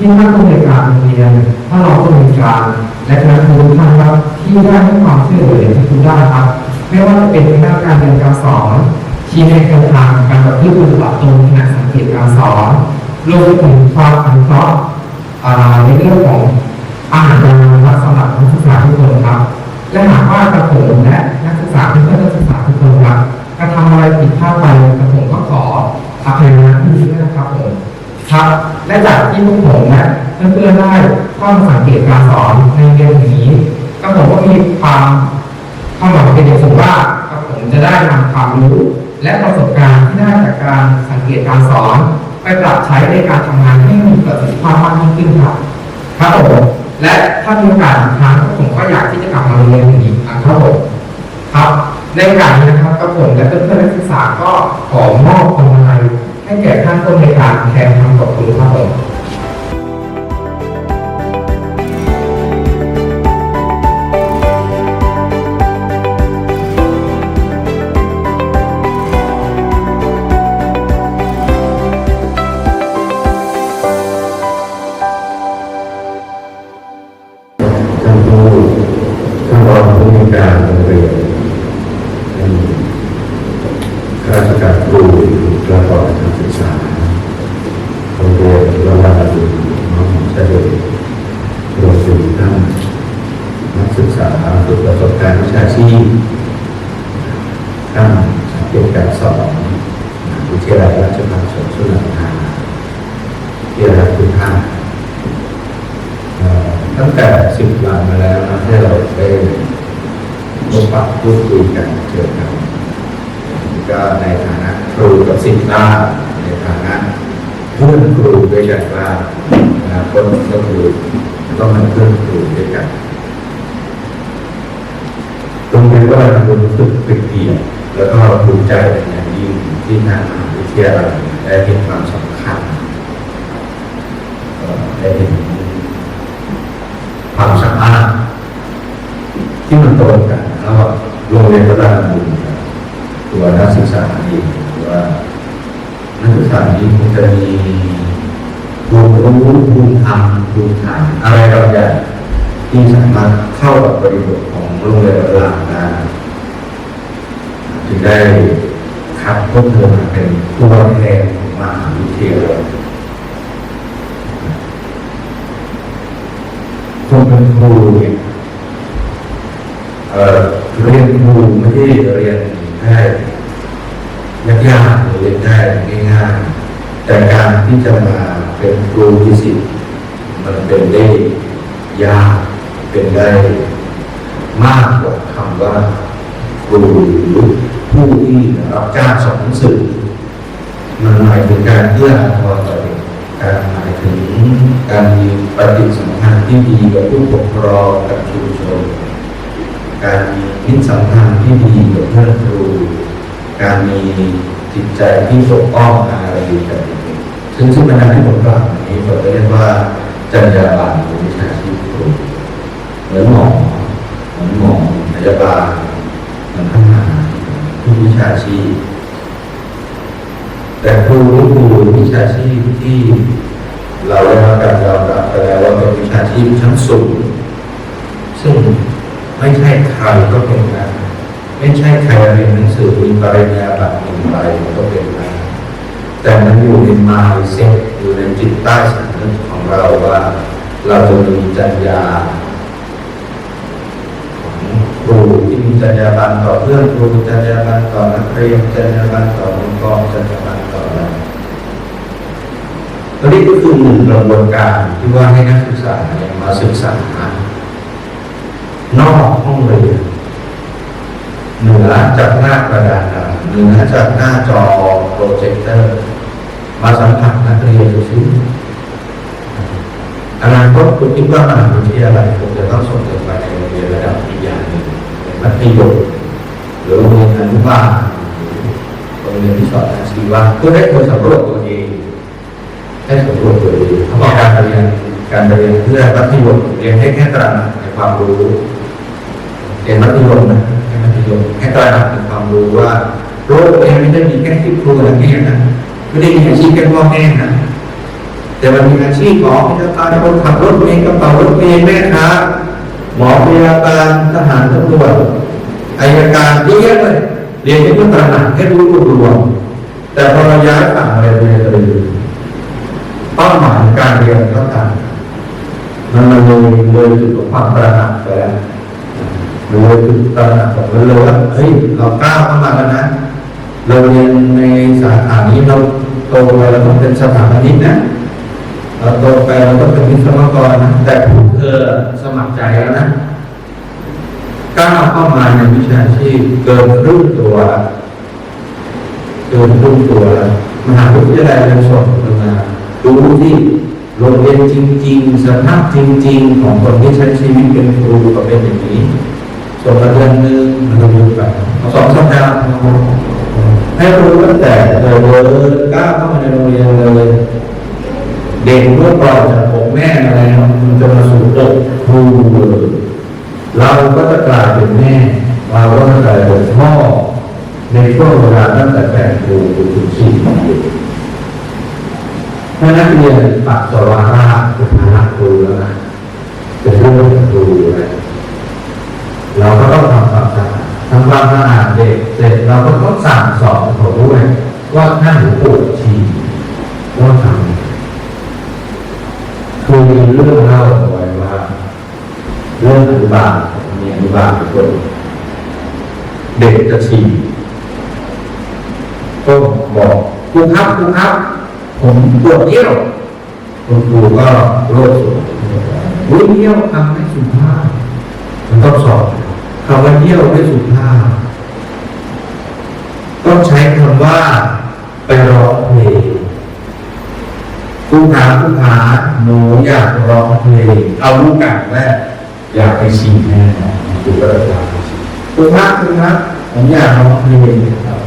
ที่ท่านผู้ในการโรงเรียนท่านรองผู้ในการและคณะครูทุกท่านครับที่ได้ให้ความช่วยเหลือในทุกด้านครับ ไม่ว่าจะเป็นทางด้านการเรียนการสอนชี้แนะแนวทางการประพฤติปฏิบัติตรงขณะสังเกตการสอนรวมถึงความอนุเคราะห์ในเรื่องของอาหารการรับสำหรับนักศึกษาทุกคนครับ และหากว่ากระผมและนักศึกษาเพื่อนนักศึกษาทุกคนครับกระทำอะไรผิดพลาดไปกระผมก็ขออภัยนะที่นี้นะครับผม ครับ และจากที่พวกผมและเพื่อนๆได้ข้ามสังเกตการสอนในเรียนนี้กระผมก็มีความความหวังเป็นอย่างสูงว่ากระผมจะได้นำความรู้ และประสบการณ์ที่ได้จากการสังเกตการสอน ไปปรับใช้ในการทำงานให้มีประสิทธิภาพมากยิ่งขึ้นครับครับผมและถ้ามีโอกาสอีกครั้งผมก็อยากที่จะกลับมาเรียนอีกครั้งครับผมครับในโอกาสนี้นะครับกระผมและเพื่อนๆนักศึกษาก็ขอมอบความอาลัย ให้แก่ท่านผู้ในการแทนคำขอบคุณครับผมท่านผู้ท่านรองผู้มีการโรงเรียนท่านข้าราชการครูและก่อการศึกษาโรงเรียนระดับดีน้องเฉลิมรวมถึงท่านนักศึกษาฝึกประสบการณ์วิชาชีพท่านสังเกตการสอนวิทยาลัยราชภัฏสวนสุนันทาที่รักทุกท่านตั้งแต่สิบวันมาแล้วนะที่เราได้พบปะพูดคุยกันเจอกันก็ในฐานะ รูกับศิษย์บ้าในฐานะเพื่อนครูด้วยกันบ้าคนก็คือต้องเป็นเพื่อนครูด้วยกันตรงนี้ว่าเรารู้สึกเป็นเกียรติแล้วก็ภูมิใจเป็นอย่างยิ่งที่ทางมหาวิทยาลัยได้เห็นความสำคัญได้เห็นความสามารถที่มันตรงกันแล้วโรงเรียนระดับบุญตัวนักศึกษาเอง นักศึกษานี้มันจะมีภูมิรู้ภูมิธรรมภูมิฐานอะไรบางอย่างที่สามารถเข้ากับบริบทของโรงเรียนระดับได้จึงได้คัดพวกเธอมาเป็นผู้แทนของมหาวิทยาลัยคนเป็นครูเนี่ยเรียนครูไม่ใช่เรียนได้ ยากๆหรือเรียนได้ง่ายๆแต่การที่จะมาเป็นครูที่สิทธิ์มันเป็นได้ยากเป็นได้มากกว่าคำว่าครูหรือผู้ที่รับจ้างสอนหนังสือมันหมายถึงการเอื้ออาทรต่อเด็กการหมายถึงการมีปฏิสัมพันธ์ที่ดีกับผู้ปกครองกับชุมชนการมีมิตรสัมพันธ์ที่ดีกับเพื่อนครู การมีจิตใจที่ปกป้องอารีกับเด็กๆซึ่งซึ่งบรรดาที่ผมกล่าวมานี้ผมเรียกว่าจรรยาบรรณหรือวิชาชีพครูเหมือนหมอเหมือนหมอพยาบาลเหมือนทหารทุกวิชาชีพ แต่ครูนี่คือวิชาชีพที่เราได้รับการยอมรับไปแล้วว่าเป็นวิชาชีพชั้นสูงซึ่งไม่ใช่ใครก็เป็นได้ ไม่ใช่ใครเรียนหนังสือมีปริญญาบัตรหนึ่งใบก็เป็นได้แต่มันอยู่ในมาเซ็ตอยู่ในจิตใต้สำนึกของเราว่า เราจะมีจรรยาของครูที่มีจรรยาบรรต่อเพื่อนครูจรรยาบรรต่อนักเรียนจรรยาบรรต่อองค์กรจรรยาบรรต่ออะไรตัวนี้ก็คือหนึ่งกระบวนการที่ว่าให้นักศึกษาเนี่ยมาศึกษานอกห้องเรียน เหนือจากหน้ากระดานเหนือจากหน้าจอโปรเจคเตอร์ มาสัมผัสนักเรียนดูซิอนาคตคุณคิดว่ามหาวิทยาลัยคงจะต้องส่งเด็กไปในโรงเรียนระดับอีกอย่างหนึ่งมัธยมหรือโรงเรียนอนุบาลโรงเรียนที่สอนอาชีวะเพื่อให้คนสำรวจตัวเองให้สำรวจตัวเองเขาบอกการเรียนการเรียนเพื่อมัธยมเรียนให้แค่ตระหนักในความรู้เรียนมัธยมนะ แค่มัธยมตระหนักถึงความรู้ว่าโลกนี้ไม่ได้มีแค่ที่ครูและแม่นะไม่ได้มีอาชีพแค่พ่อแม่นะแต่มันมีอาชีพหมอพยาบาลคนขับรถเมล์กระเป๋ารถเมล์แม่ค้าหมอพยาบาลทหารตำรวจอายการเยอะแยะเลยเรียนให้เพื่อตระหนักให้รู้รวมแต่พอเราย้ายฝั่งมาเรียนเรียนเลยเป้าหมายการเรียนก็ต่างมันมันเลยเลยจุดของความตระหนักไปแล้ว เลยตระหนักของเราเลยว่าเฮ้ยเราก้าวเข้ามาแล้วนะเราเรียนในสาขานี้เราโตไปเราต้องเป็นสถาปนิกนะเราโตไปเราต้องเป็นวิศวกรนะแต่ผมเธอสมัครใจแล้วนะก้าวเข้ามาในวิชาชีพเกินรึ่งตัวเกินรึ่งตัวแล้วมหาวิทยาลัยเราสอนมาดูที่โรงเรียนจริง ๆสภาพจริง ๆ ของคนที่ใช้ชีวิตเป็นครูก็เป็นอย่างนี้ ส่วนมาเดือนหนึ่งมันจะดูไปสองสัปดาห์ให้รู้ตั้งแต่เดินก้าวเข้ามาในโรงเรียนเลยเด็กเมื่อก่อนจากผมแม่อะไรมันจะมาสู่อกครูเลยเราก็จะกลายเป็นแม่เราก็จะกลายเป็นพ่อในช่วงเวลาตั้งแต่แปดโมงถึงสี่โมงเย็นถ้านักเรียนปักสวาระเป็นคณะครูแล้วนะเป็นเรื่องของครู เราก็ต้องทำความสะอาดทำความสะอาดเด็กเสร็จเราก็ต้องสั่งสอนเขาด้วยว่าถ้าหนูปวดฉี่ว่าทำคือมีเรื่องเล่าเอาไว้ว่าเรื่องอนุบาลมีอนุบาลเป็นคนเด็กจะฉี่ก็บอกครูครับครูครับ ผมปวดเยี่ยวคุณครูก็โลดสวนอุ้ยเยี่ยวทำให้สุภาพมันต้องสอบ คำว่าเยี่ยวไม่สุภาพต้องใช้คำว่า ไปร้องเพลงผู้ขาผู้ขาหนูอยากร้องเพลงเอาลูกกันแรกอยากไปฉี่แน่นอนดูก็เลยอยากไปฉี่คุณพระคุณพระผมอยากร้องเพลงครับ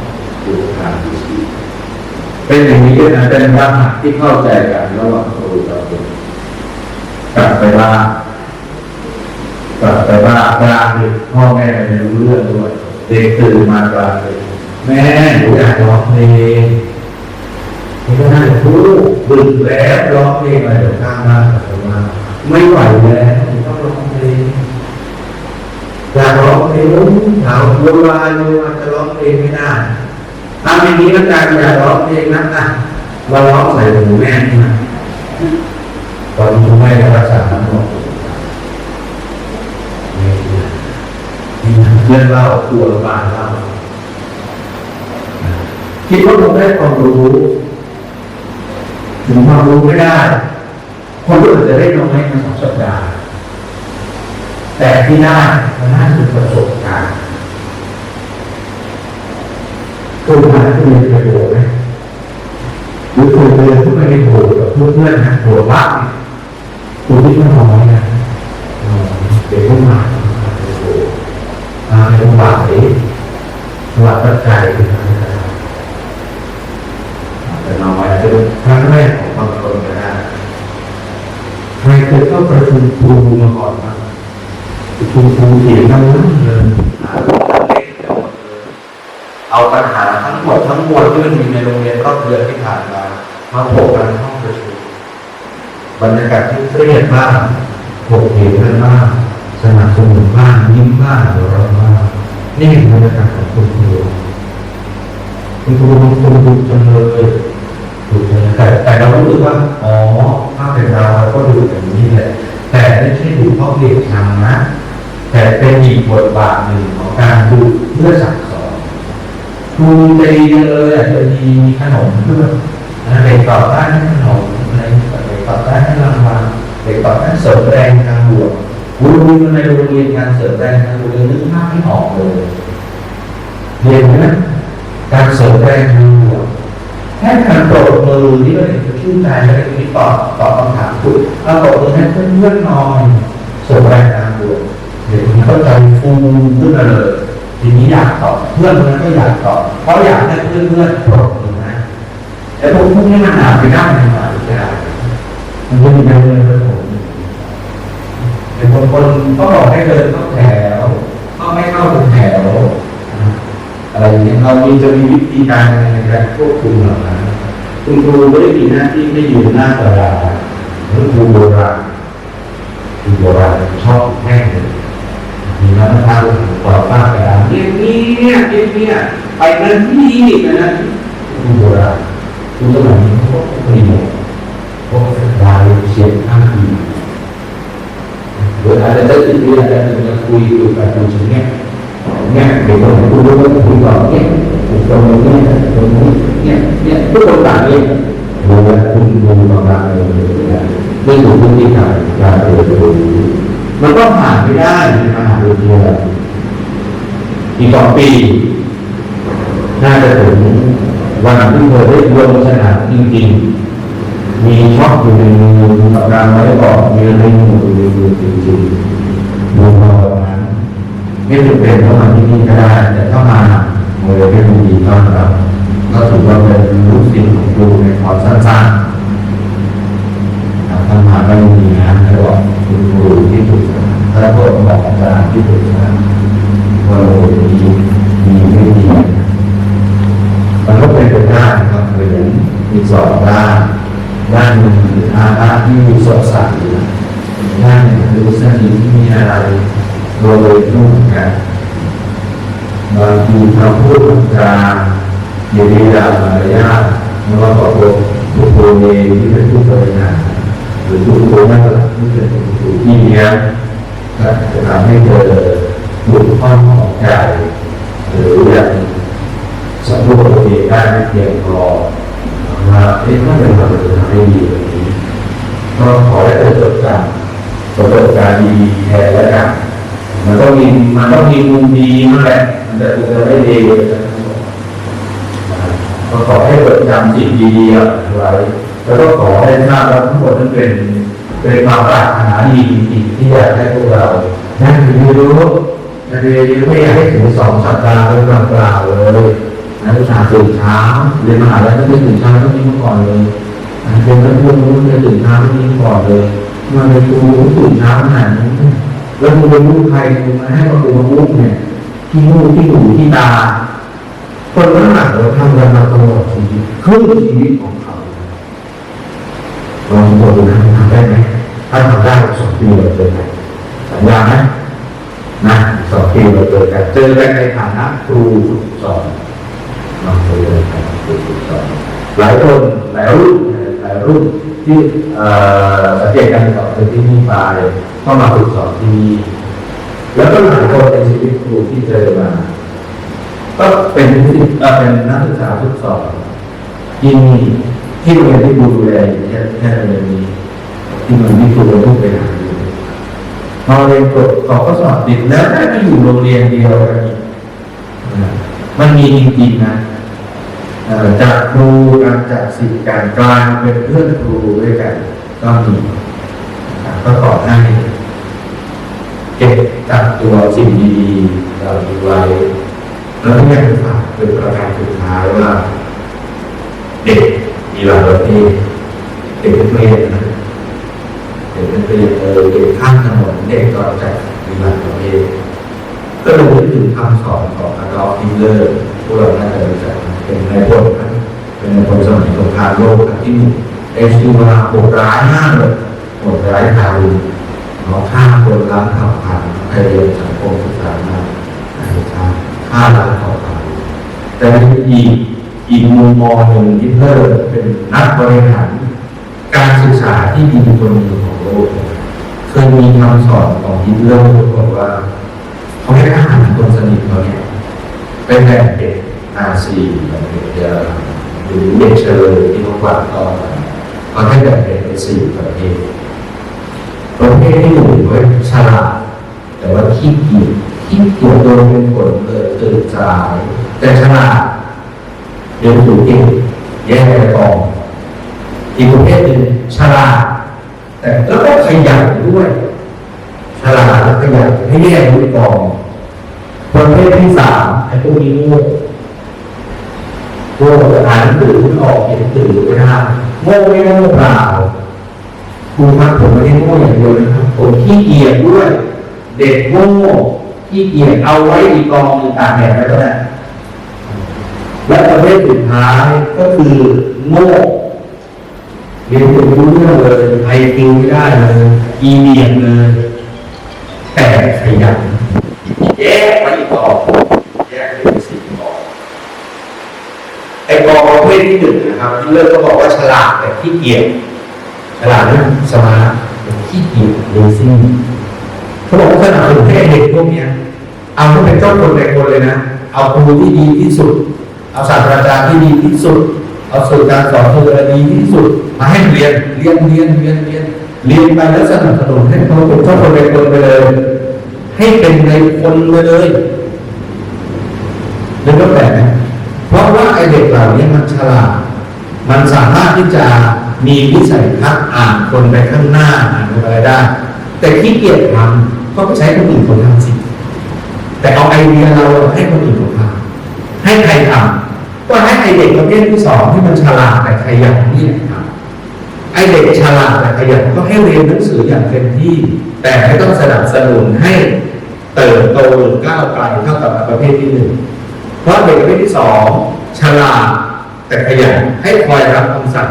ดูขาไปฉี่เป็นอย่างนี้ด้วยนะเป็นปัญหาที่เข้าใจกันระหว่างครูกับเด็กกลับไปว่า กลับไปว่ากลางดึกพ่อแม่ไม่รู้เรื่องด้วย เด็กตื่นมากลางดึกแม่หนูอยากร้องเพลงนี่ก็น่าจะพูดบึกแล้วร้องเพลงอะไรเดี๋ยวข้างมากแต่ว่าไม่ไหวแล้วต้องร้องเพลงอยากร้องเพลงถามโวยวายโวยวายจะร้องเพลงไม่ได้ทำอย่างนี้แล้วกันอยากร้องเพลงนะอะมาร้องใส่หูแม่นี่นะตอนนี้แม่ก็รักษาทั้งหมด เรื่องเล่าตัวบานเล่าคิดว่าผมได้ความรู้ถึงความรู้ไม่ได้คนรู้จะได้น้อยมาสองสัปดาห์ แต่ที่ได้มันน่าจะประสบการณ์เคยพานักเรียนไปโบไหมหรือเคยเรียนทุกไปในโบกับเพื่อนๆนะโบสถ์วัดเนี่ยคุณที่ไม่น้อยนะเด็กผู้ใหม่ มาเป็นหวายหวายปัจจัยนะครับแต่น้อยเป็นครั้งแรกของบางคนก็ได้ใครเคยเข้าประชุมครูมาก่อนบ้างประชุมครูเถียงกันนั่งเลยหาเองเล็กๆหมดเลยเอาปัญหาทั้งหมดทั้งมวลที่มันมีในโรงเรียนรอบเดือนที่ผ่านมามาโผล่กันห้องประชุมบรรยากาศที่เครียดบ้างถกเถียงกันบ้างสนับสนุนบ้างยิ้มบ้างหัวเราะ นี่คือบรรยากาศของคุณครูคุณครูบางคนดูจังเลยดูจังเลยแต่แต่เรารู้สึกว่าอ๋อถ้าเป็นเราเราก็ดูแบบนี้แหละแต่ไม่ใช่ดูเพราะเด็กทำนะ แต่เป็นอีกบทบาทหนึ่งของการดูเพื่อสั่งสอนครูใจดีเลยอะจะมีขนมเพื่อเด็กต่อต้านขนมอะไรเด็กต่อต้านรางวัลเด็กต่อต้านเสริมแรงทางบวก วุ้นวุ้นในโรงเรียนการเสริมแรงทางบวกยังนึกภาพไม่ออกเลยเรียนนะการเสริมแรงทางบวกแค่การปรบมือที่เราเห็นจะชื่นใจแล้วก็มีตอบตอบคำถามคุณเอาปรบมือให้เพื่อนๆนอยเสริมแรงทางบวกเด็กมันเข้าใจฟูขึ้นมาเลยทีนี้อยากตอบเพื่อนคนนั้นก็อยากตอบเพราะอยากให้เพื่อนๆปรบมือนะแต่พวกพวกนี้มันหาไปได้ในมหาวิทยาลัยมันจะมีการเรีย นรู้ผมเป็นคนก็บอกให้เดินเข้าแถวก็ไม่เข้าถึงแถวอะไรอย่างเรามีจะมีวิธีการในการควบคุมเหล่านั้นคุณครูไม่ได้มีหน้าที่ไม่ยืนหน้ากระดาษเหมือครูโบราณครูโบราณชอบแห้งมีน้ำตาต่อป้ากระดานเนี่ยเนี่ยเนี่ยไปนั่นที่นี่ไปนั่นครูโบราณครูสมัยนี้เขาก็ไม่หมดเพราะรายเขียนข้างที หรืออาจจะได้ติดเรียนอาจจะคุยอยู่กับครูถึงเนี่ยเนี่ยเด็กคนไหนคุณรู้ว่าคุณบอกเนี่ยตรงนี้เนี่ยตรงนี้เนี่ยเนี่ยทุกคนต่างเนี่ยดูแลคุณดูบางอย่างเลยนี่คือพฤติกรรมการเรียนรู้มันต้องผ่านไม่ได้ในมหาวิทยาลัยอีกสองปีน่าจะถึงวันที่เธอได้ลงสนามจริงๆ มีช็อคอยู่ในมือปากกาไว้บอกมีอะไรอยู่ในมือจริงๆดูมาแบบนั้นไม่จำเป็นต้องมาที่นี่ก็ได้แต่ถ้ามาโมเดลเป็นดีต้อนรับก็ถือว่าเป็นลูกศิษย์ของครูในความสั้นๆถ้ามาก็มีนะแล้วก็คุณครูที่ถูกถ้าพวกบอกอาจารย์ที่ถูกนะว่าโอ้มีมีไม่ดีมันก็เป็นไปได้ครับเหมือนมีสองด้านด้านหนึ่งคืออาด้าน ที่สดใสด้านหนึ่งคือสนิทที่มีอะไรโดยรุ่งกันบางทีคำพูดคำจาเยดียามารยาทไม่ว่ากับพวกผู้โกเมที่เป็นผู้บริหารหรือผู้โกนักหลักที่เป็นผู้ที่เนี้ยจะทำให้เกิดบุญข้อของใจหรืออย่างสัมผัสเองได้ไม่เพียงพอว่าเอ๊ะถ้าเป็นเราจะทำให้ดีแบบนี้ ก็ขอให้เกิดจดจำประสบการณ์ดีแทนแล้วกันมันต้องมีมันต้องมีมุมดีนั่นแหละมันจะจะไม่ดีก็ขอให้เปิดจำสิ่งดีๆอาไว้แล้วก็ขอให้ทราบว่าทั้งหมดนั้นเป็นเป็นความปรารถนาดีจริงๆที่อยากให้พวกเรานั่นคือรู้นักเรียนไม่อยากให้ถึงสองสัปดาห์เป็นเปล่าๆเลยนักศึกษาตื่นเช้าเรียนมหาลัยต้องตื่นเช้าต้องมีเมาก่อนเลย เป็นนักเรียนรู้เรียนตื่นเช้าต้องมีมาก่อนเลยมาเป็นครูตื่นเช้าขนาดนี้แล้วมึงเป็นลูกใครมึงมาให้มาดูมาลูกเนี่ย ที่ลูกที่หูที่ตา คนนั้นหลังเราทำกันมาตลอดชีวิตครึ่งชีวิตของเขาลองดูนะทำได้ไหมถ้าทำได้สองปีเราเจอกันสัญญาไหมนะสองปีเราเจอกันเจอกันในฐานะครูสอนลองเจอกันครูสอนหลายคนหลายรุ่น รุ่นที่เอ่อสังเกตการสอนเป็นที่นี่ไปก็มาฝึกสอนที่นี่แล้วก็หลายคนในชีวิตครูที่เจอมา ก็เป็นที่เป็นนักศึกษาทุกสอนที่นี่ที่โรงเรียนที่บูดูแลอยู่แค่แค่โรงเรียนนี้ที่มันที่ครูเป็นผู้บริหารอยู่พอเรียนจบเขาก็สอบติดแล้วได้ไปอยู่โรงเรียนเดียวกันมันมีจริงๆนะ จากครูการจากสิทธิ์การกลายเป็นเพื่อนครูด้วยกันก็มีก็ขอให้เก็บจับตัวสิ่งดีๆเราดูไว้แล้วที่ยากจะฝากเป็นประการสุดท้ายว่า เด็กมีหลายประเภทเด็กนักเรียนนะเด็กนักเรียนเออเด็กข้างถนนเด็กจอดจัดมีหลายประเภทก็เลยนึกถึงคำสอนของอดอล์ฟฮิตเลอร์พวกเราน่าจะรู้จัก เป็นนายพลเป็นนายพลสมัยสงครามโลกครั้งที่หนึ่งเอชดูมาโหดร้ายมากเลยโหดร้ายทารุณเขาฆ่าคนล้างเผ่าพันธุ์ใครเรียนสังคมศึกษามากนะครับฆ่าล้างเผ่าพันธุ์แต่ในอีกอีกมุมมองหนึ่งที่เพิ่มเป็นนักบริหารการศึกษาที่ดีคนหนึ่งของโลกเคยมีคำสอนของฮิตเลอร์บอกว่า เขาให้ทหารคนสนิทเขาเนี่ยเป็นแบ่งเป็น นาซีเป็นเยอรมันหรือเด็กเชลยที่เขากวาดต่อกันเขาให้แบ่งเป็นเป็นสี่ประเภทประเภทที่หนึ่งไว้ฉลาดแต่ว่าขี้เกียจขี้เกียจโดยเป็นผลเกิดตื่นสาย แต่ฉลาดเรียนรู้เก่งแยกไปกองอีกประเภทหนึ่งฉลาดแต่แล้วก็ขยันด้วยฉลาดและขยันให้แยกรู้กองประเภทที่สามไอ้พวกนี้โง่ โง่จะอ่านหนังสือออกเขียนหนังสือไม่ได้โง่ไม่โง่เปล่าครูครับผมไม่ได้โง่อย่างเดียวนะครับผมขี้เกียจด้วย เด็กโง่ขี้เกียจเอาไว้อีกกองหนึ่งตากแดดไว้ก็ได้และประเภทสุดท้ายก็คือโง่เรียนไม่รู้เรื่องเลยไอคิวไม่ได้เลยอีเดียนเลย แต่ขยันแยกมาอีกต่อแยกเป็นสี่กองไอกองประเภทที่ห นะครับเลิกก็บอกว่าฉลาดแต่ขี้เกียจฉลาดเรื่องสมาร์ทขี้เกียจเลซี่เขาบอกว่าสนับสนุนให้เด็กพวกเนี้ยเอาให้เป็นเจ้าคนในคนเลยนะ เอาครูที่ดีที่สุด เอาศาสตราจารย์ที่ดีที่สุด เอาสื่อการสอนที่ดีที่สุด มาให้เรียนเรียนเรียนเรียนเรียนเรียนไปแล้วสนับสนุนให้เขาเป็นเจ้าคนในคนไปเลย ให้เป็นในคนไปเลยเรียนก็แปลกนะเพราะว่าไอเด็กเหล่านี้มันฉลาด มันสามารถที่จะมีวิสัยทัศน์อ่านคนไปข้างหน้าอ่านอะไรได้ แต่ขี้เกียจทำก็ไปใช้คนอื่นคนทำสิ แต่เอาไอเดียเราให้คนอื่นทำให้ใครทำก็ให้ไอเด็กประเภทที่สองที่มันฉลาดแต่ขยันนี่แหละครับไอเด็กฉลาดแต่ขยันก็ให้เรียนหนังสืออย่างเต็มที่ แต่ไม่ต้องสนับสนุนให้เติบโตหรือก้าวไกลเท่ากับประเภทที่หนึ่งเพราะเด็กประเภทที่สองฉลาด แต่ขยันให้คอยรับคำสั่ง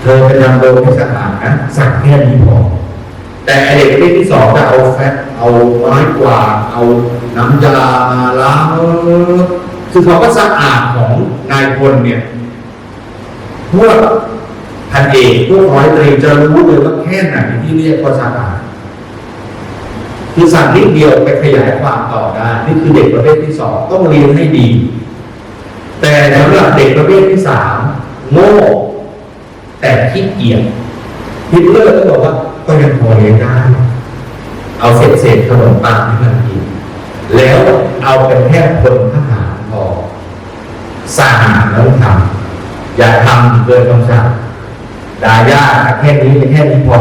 เธอไปทำโดยไม่สะอาดนะสั่งแค่นี้พอ แต่ไอเด็กประเภทที่สองจะเอาแฟตเอาไม้กวาดเอาน้ำยามาล้างคือเขาก็สะอาดของนายพลเนี่ยพวกพันเอกพวกร้อยตรีจะรู้เลยว่าแค่ไหนที่เรียกว่าสะอาดคือสั่งนิดเดียวไปขยายความต่อได้นี่คือเด็กประเภทที่สองต้องเรียนให้ดี แต่สำหรับเด็กประเภทที่สามโง่แต่ขี้เกียจฮิตเลอร์ก็บอกว่าก็ยังพอเลี้ยงได้ เอาเศษเศษขนมปังที่มันกิน แล้วเอาเป็นแค่พลทหารพอสั่งแล้วทำอย่าทำเกินคำสั่งดาย่าแค่นี้ไปแค่นี้พอ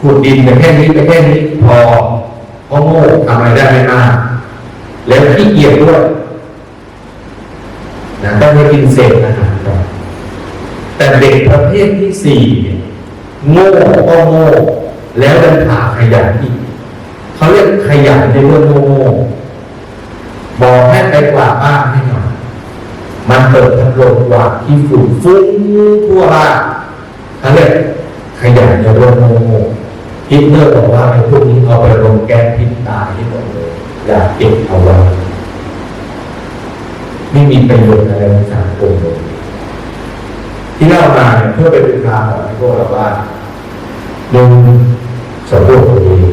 ขุดดินไปแค่นี้ไปแค่นี้พอเพราะโง่ทำอะไรได้ไม่มาก แล้วขี้เกียจด้วย นะต้องไม่กินเศษอาหารก่อนแต่เด็กประเภทที่สี่โง่ก็โง่แล้วยังขาขยันอีกเขาเรียกขยันในเรื่องโง่บอกให้ไปกวาดบ้านให้หน่อยมันเปิดพัดลมกวาดที่ฝุ่นฟุ้งทั่วบ้านเขาเรียกขยันในเรื่องโง่ฮิตเลอร์บอกว่าไอ้พวกนี้เอาไปลงแก๊สพิษตายให้หมดเลยอย่าเก็บเอาไว้ ไม่มีประโยชน์อะไรในสังคมที่เล่ามาเนี่ยเพื่อเป็นอุทาหรณ์ให้พวกเราว่าหนึ่งสำรวจตัวเอง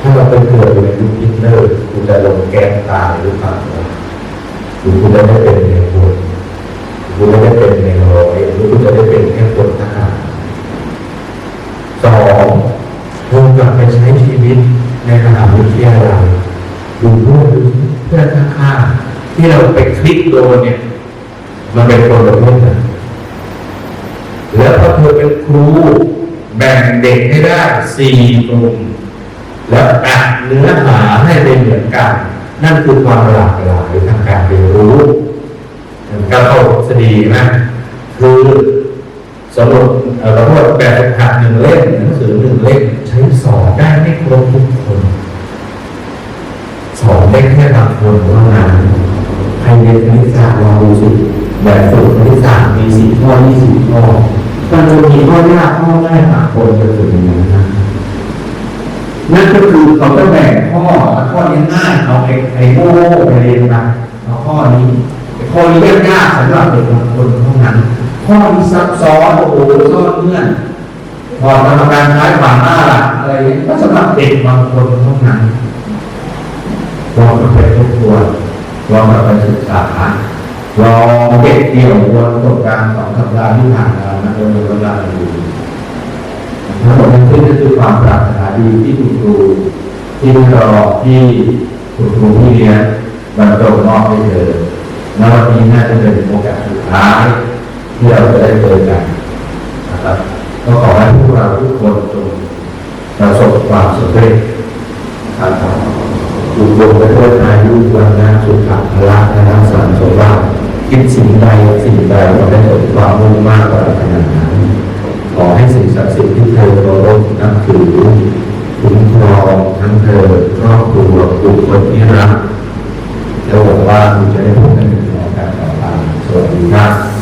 ถ้าเราไปเกิดอยู่ในยุคฮิเลอร์คุณจะลงแกนตายหรือเปล่าหรือคุณจะได้เป็นในพลคุณจะได้เป็นในร้อยหรือคุณจะได้เป็นแค่คนทหารสองคุณกลับไปใช้ชีวิตในมหาวิทยาลัยดูรูปดูเพื่อนข้างๆ ที่เราไปคลิกโดนเนี่ย มันเป็นคนละเรื่องกันแล้วพอเธอเป็นครูแบ่งเด็กให้ได้สี่กลุ่มแล้วอัดเนื้อหาให้เป็นเหมือนกัน นั่นคือความหลากหลายทางการเรียนรู้การเข้าสดีนะคือสมมติเราพูดแบบฝึกหัดหนึ่งเล่มหนังสือหนึ่งเล่มใช้สอนได้ไม่ครบทุกคน สอนได้แค่บางคนเท่านั้น เรียนคณิตศาสตร์ลองดูสิแบบฝึกคณิตศาสตร์มีสิบข้อยี่สิบข้อมันจะมีข้อยากข้อง่ายต่างคนจะฝึกอย่างนั้นนะนั่นก็คือเขาจะแบ่งข้อแล้วข้อนี้ง่ายเอาไอ้ไอ้โง่ไปเรียนมาเอาข้อนี้ข้อนี้ยากสำหรับเด็กบางคนเท่านั้นข้อที่ซับซ้อนโอ้โหซ่อนเงื่อนพอทำการใช้ฝ่าหน้าลักอะไรอย่างนี้ก็สำหรับเด็กบางคนเท่านั้นลองไปทบทวน ลองกลับไปศึกษาลองเก็บเกี่ยววนประสบการณ์สองสัปดาห์ที่ผ่านมานะโดยเวลาอยู่ทั้งหมดทั้คือความปรารถนาดีที่คุณครูที่รอที่คุณครูที่เรียนบรรจงมอบให้เธอณวันนี้น่าจะเป็นโอกาสสุดท้ายที่เราจะได้เจอกันนะครับก็ขอให้พวกเราทุกคนจงประสบความสำเร็จนะครับ อยู่บนไปด้วยอายุวันนาสุขะพละนะครับสารสมบัติคิดสิ่งใดสิ่งใดขอให้เกิดความมุ่งมั่นปรารถนขอให้สิ่งศักดิ์สิทธิ์ที่เธอเคารพนับถือคุ้มครองทั้งเธอครอบครัวบุคคลที่รักและหวังว่าครูจะได้พบกันในโครงการต่อไปสวัสดีครับ